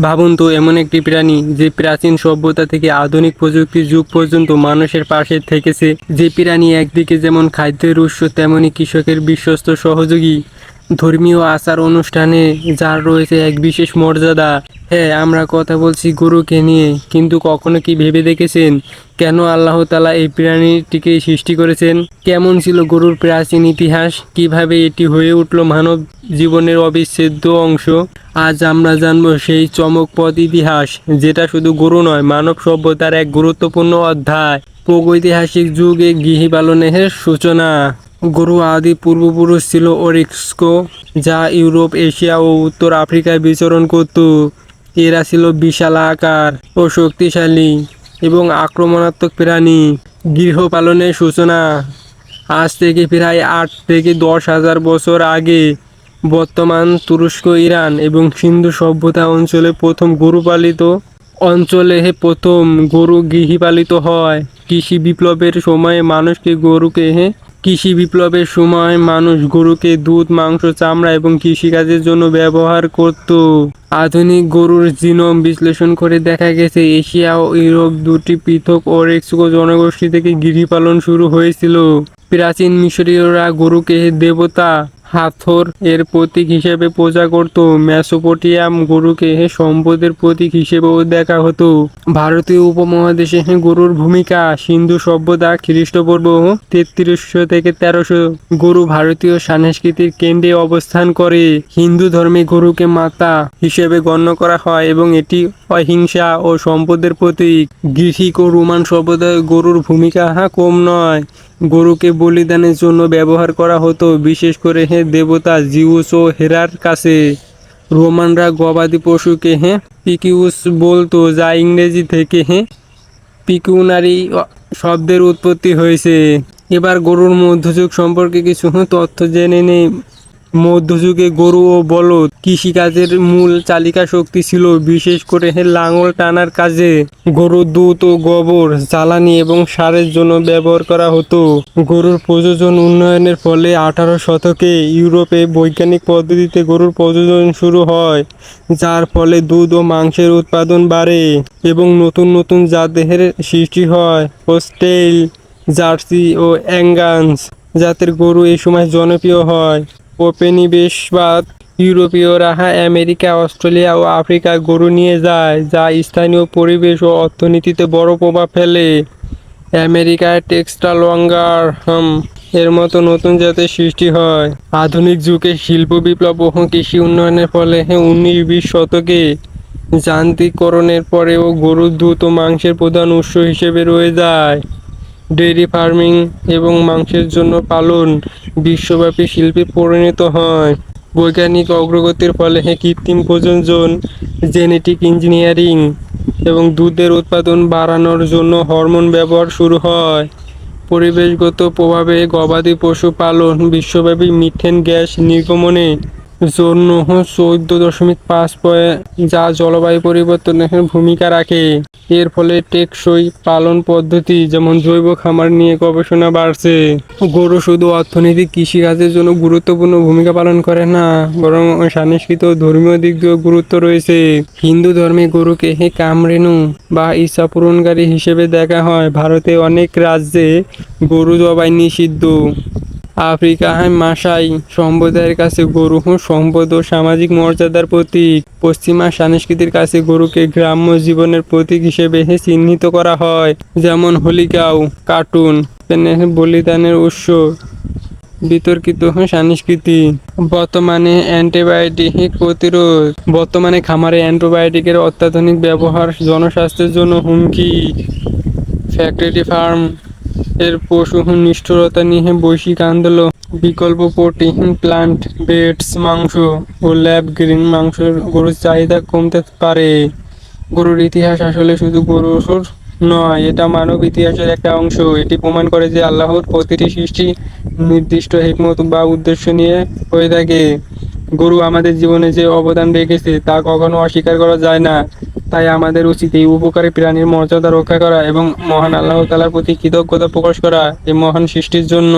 ভাবুন তো, এমন একটি প্রাণী যে প্রাচীন সভ্যতা থেকে আধুনিক প্রযুক্তির যুগ পর্যন্ত মানুষের পাশে থেকেছে। যে প্রাণী একদিকে যেমন খাদ্যের উৎস, তেমনি কৃষকের বিশ্বস্ত সহযোগী। ধর্মীয় আচার অনুষ্ঠানে যার রয়েছে এক বিশেষ মর্যাদা। হ্যাঁ আমরা কথা বলছি গরুকে নিয়ে, কিন্তু কখনো কি ভেবে দেখেছেন? কেন আল্লাহ তালা এই প্রাণীটিকে সৃষ্টি করেছেন? কেমন ছিল গরুর প্রাচীন ইতিহাস? কীভাবে এটি হয়ে উঠল মানব জীবনের অবিচ্ছেদ্য অংশ? আজ আমরা জানব সেই চমকপদ ইতিহাস, যেটা শুধু গরু নয়, মানব সভ্যতার এক গুরুত্বপূর্ণ অধ্যায়। প্রাগৈতিহাসিক যুগে গৃহী পালনের সূচনা। গরু আদি পূর্বপুরুষ ছিল ওরিক্সকো যা ইউরোপ, এশিয়া ও উত্তর আফ্রিকায় বিচরণ করত। এরা ছিল বিশাল আকার ও শক্তিশালী এবং আক্রমণাত্মক প্রাণী। গৃহপালনের সূচনা আজ থেকে প্রায় আট থেকে দশ হাজার বছর আগে বর্তমান তুরস্ক, ইরান এবং সিন্ধু সভ্যতা অঞ্চলে প্রথম গরু পালিত অঞ্চলে প্রথম গরু গৃহপালিত হয়। কৃষি বিপ্লবের সময়ে মানুষকে গরুকে কৃষি বিপ্লবের সময় মানুষ গরুকে দুধ, মাংস, চামড়া এবং কৃষিকাজের জন্য ব্যবহার করত। আধুনিক গরুর জিনোম বিশ্লেষণ করে দেখা গেছে, এশিয়া ও ইউরোপ দুটি পৃথক ও ওরেক্সকো জনগোষ্ঠী থেকে গৃহপালন শুরু হয়েছিল। প্রাচীন মিশরীয়রা গরুকে দেবতা হাথর এর প্রতীক হিসেবে পূজা করত। মেসোপটিয়াম গরুকে সম্পদের প্রতীক হিসেবেও দেখা হতো। ভারতীয় উপমহাদেশে গরুর ভূমিকা, সিন্ধু সভ্যতা, খ্রিস্টপূর্ব তেত্রিশশো থেকে তেরোশো গরু ভারতীয় সংস্কৃতির কেন্দ্রে অবস্থান করে। হিন্দু ধর্মে গরুকে মাতা হিসেবে গণ্য করা হয় এবং এটি অহিংসা ও সম্পদের প্রতীক। গ্রিক ও রোমান সভ্যতায় গরুর ভূমিকা কম নয়। গরুকে বলিদানের জন্য ব্যবহার করা হতো, বিশেষ করে হে দেবতা জিউস ও হেরার কাছে। রোমানরা গবাদি পশুকে হ্যাঁ পিকিউস বলতো, যা ইংরেজি থেকে হ্যাঁ পিকিউনারি শব্দের উৎপত্তি হয়েছে। এবার গরুর মধ্যযুগ সম্পর্কে কিছু তথ্য জেনে নেই। মধ্যযুগে গরু ও বলদ কৃষিকাজের মূল চালিকা শক্তি ছিল বিশেষ করে লাঙল টানার কাজে। গরুর দুধ ও গোবর, জ্বালানি এবং সারের জন্য ব্যবহার করা হতো। গরুর প্রযোজন উন্নয়নের ফলে আঠারো শতকে ইউরোপে বৈজ্ঞানিক পদ্ধতিতে গরুর প্রযোজন শুরু হয়, যার ফলে দুধ ও মাংসের উৎপাদন বাড়ে এবং নতুন নতুন জাতের সৃষ্টি হয়। হোস্টেল, জার্সি ও অ্যাঙ্গান্স জাতের গরু এই সময় জনপ্রিয় হয়। উপনিবেশবাদ, ইউরোপীয়রা আমেরিকা, অস্ট্রেলিয়া ও আফ্রিকায় গরু নিয়ে যায়, যা স্থানীয় পরিবেশ ও অর্থনীতিতে বড় প্রভাব ফেলে। আমেরিকায় টেক্সটাইল ওয়াঙ্গার হাম, এর মতো নতুন জাতের সৃষ্টি হয়। আধুনিক যুগে শিল্প বিপ্লব ও কৃষি উন্নয়নের ফলে উনিশ বিশ শতকে যান্ত্রিকরণের পরেও গরুর দুধ ও মাংসের প্রধান উৎস হিসেবে রয়ে যায়। ডেইরি ফার্মিং এবং মাংসের জন্য পালন বিশ্বব্যাপী শিল্পে পরিণত হয়। বৈজ্ঞানিক অগ্রগতির ফলে কৃত্রিম প্রজনন জেনেটিক ইঞ্জিনিয়ারিং এবং দুধের উৎপাদন বাড়ানোর জন্য হরমোন ব্যবহার শুরু হয়। পরিবেশগত প্রভাবে গবাদি পশু পালন, বিশ্বব্যাপী মিথেন গ্যাস নির্গমনে জন্য চৌদ্দ দশমিক পাঁচ পয়েন্ট, যা জলবায়ু পরিবর্তনের ভূমিকা রাখে। এর ফলে টেকসই পালন পদ্ধতি, যেমন জৈব খামার নিয়ে গবেষণা বাড়ছে। গরু শুধু অর্থনৈতিক কৃষিকাজের জন্য গুরুত্বপূর্ণ ভূমিকা পালন করে না, বরং সাংস্কৃতিক ধর্মীয় দিক দিয়েও গুরুত্ব রয়েছে। হিন্দু ধর্মে গরুকে হে কামরেনু বা ইচ্ছা পূরণকারী হিসেবে দেখা হয়। ভারতে অনেক রাজ্যে গরু জবাই নিষিদ্ধ। আফ্রিকায় মাসাই সম্প্রদায়ের কাছে গরু সম্পদ ও সামাজিক মর্যাদার প্রতীক। পশ্চিমা সংস্কৃতির কাছে গরুকে গ্রাম্য জীবনের প্রতীক হিসেবে চিহ্নিত করা হয়, যেমন হোলিকাও, কার্টুন বলিদানের উৎস। বিতর্কিত সংস্কৃতি। বর্তমানে অ্যান্টিবায়োটিক প্রতিরোধ। বর্তমানে খামারে অ্যান্টিবায়োটিকের অত্যাধুনিক ব্যবহার জনস্বাস্থ্যের জন্য হুমকি। ফ্যাক্টরি ফার্ম এর পশু নিষ্ঠুরতা নিয়ে বৈশ্বিক আন্দোলন বিকল্প প্রোটিন প্লান্ট, বেডস, মাংস ও ল্যাব গ্রিন মাংসের গরুর চাহিদা কমতে পারে। গরুর ইতিহাস আসলে শুধু গরুর নয়, এটা মানব ইতিহাসের একটা অংশ। এটি প্রমাণ করে যে আল্লাহর প্রতিটি সৃষ্টি নির্দিষ্ট হিকমত বা উদ্দেশ্য নিয়ে হয়ে থাকে। গরু আমাদের জীবনে যে অবদান রেখেছে, তা কখনো অস্বীকার করা যায় না। তাই আমাদের উচিত এই উপকারী প্রাণীর মর্যাদা রক্ষা করা এবং মহান আল্লাহ তালার প্রতি কৃতজ্ঞতা প্রকাশ করা এই মহান সৃষ্টির জন্য।